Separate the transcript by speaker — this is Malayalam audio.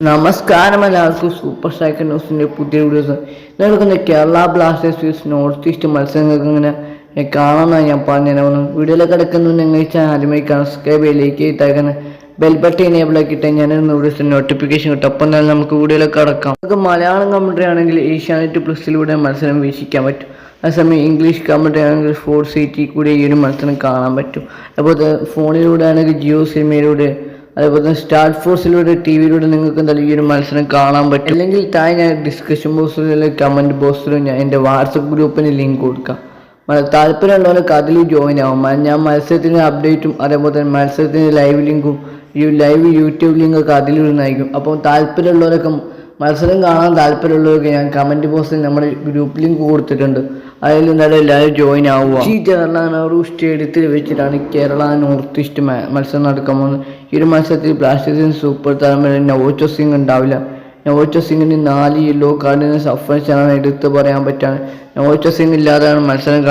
Speaker 1: നമസ്കാരം എല്ലാവർക്കും സൂപ്പർ സ്ട്രൈക്കർ ന്യൂസിന്റെ പുതിയ വീഡിയോസ്. നടക്കുന്ന കേരള ബ്ലാസ്റ്റേഴ്സ് നോർത്ത് ഈസ്റ്റ് മത്സരങ്ങൾക്ക് ഇങ്ങനെ കാണാമെന്നാണ് ഞാൻ പറഞ്ഞത്. വീഡിയോയിൽ കിടക്കുന്നു. നിങ്ങൾ ആദ്യമായി subscribe like bell button enable ആക്കിയിട്ട് ഞാൻ വീഡിയോസ് നോട്ടിഫിക്കേഷൻ കിട്ടും. അപ്പം തന്നെ നമുക്ക് വീഡിയോയിലേക്ക് കിടക്കാം. നമുക്ക് മലയാളം കമൻട്രി ആണെങ്കിൽ ഏഷ്യാനെറ്റ് പ്ലസിലൂടെ മത്സരം വീക്ഷിക്കാൻ പറ്റും. അതേസമയം ഇംഗ്ലീഷ് കമൻട്രി ആണെങ്കിൽ സ്പോർട്സ് സിറ്റി കൂടി ഈ ഒരു മത്സരം കാണാൻ പറ്റും. അതുപോലെ ഫോണിലൂടെ ആണെങ്കിൽ ജിയോ സിനിമയിലൂടെ അതേപോലെ തന്നെ സ്റ്റാർട്ട് ഫോഴ്സിലൂടെ ടി വിയിലൂടെ നിങ്ങൾക്ക് എന്തായാലും ഈ ഒരു മത്സരം കാണാൻ പറ്റും. അല്ലെങ്കിൽ താഴെ ഞാൻ ഡിസ്കഷൻ അല്ലെങ്കിൽ കമന്റ് ബോക്സിലും ഞാൻ എന്റെ വാട്സപ്പ് ഗ്രൂപ്പിന് ലിങ്ക് കൊടുക്കാം. താല്പര്യമുള്ളവർക്ക് അതിൽ ജോയിൻ ആവും. ഞാൻ മത്സരത്തിന്റെ അപ്ഡേറ്റും അതേപോലെ തന്നെ മത്സരത്തിന്റെ ലൈവ് ലിങ്കും ഈ ലൈവ് യൂട്യൂബ് ലിങ്കൊക്കെ അതിലിരുന്നായിരിക്കും അപ്പം താല്പര്യമുള്ളവരൊക്കെ മത്സരം കാണാൻ താല്പര്യമുള്ളവർക്ക് ഞാൻ കമന്റ് ബോക്സിൽ നമ്മുടെ ഗ്രൂപ്പ് ലിങ്ക് കൊടുത്തിട്ടുണ്ട്. അതിൽ എന്തായാലും എല്ലാവരും ജോയിൻ ആവുക. ഈ ജവഹർലാൽ നെഹ്റു സ്റ്റേഡിയത്തിൽ വെച്ചിട്ടാണ് കേരള നോർത്ത് ഈസ്റ്റ് മത്സരം നടക്കാൻ പോകുന്നത്. ഈ ഒരു മത്സരത്തിൽ ബ്ലാസ്റ്റേഴ്സിന് സൂപ്പർ താരമായ നവോച്ചോ സിംഗ് ഉണ്ടാവില്ല. നവോച്ചോ സിംഗിന് നാല് യെല്ലോ കാർഡിന് സഫറിച്ചാണ് എടുത്തു പറയാൻ പറ്റാണ്. നവോച്ചോ സിംഗ് ഇല്ലാതെയാണ് മത്സരം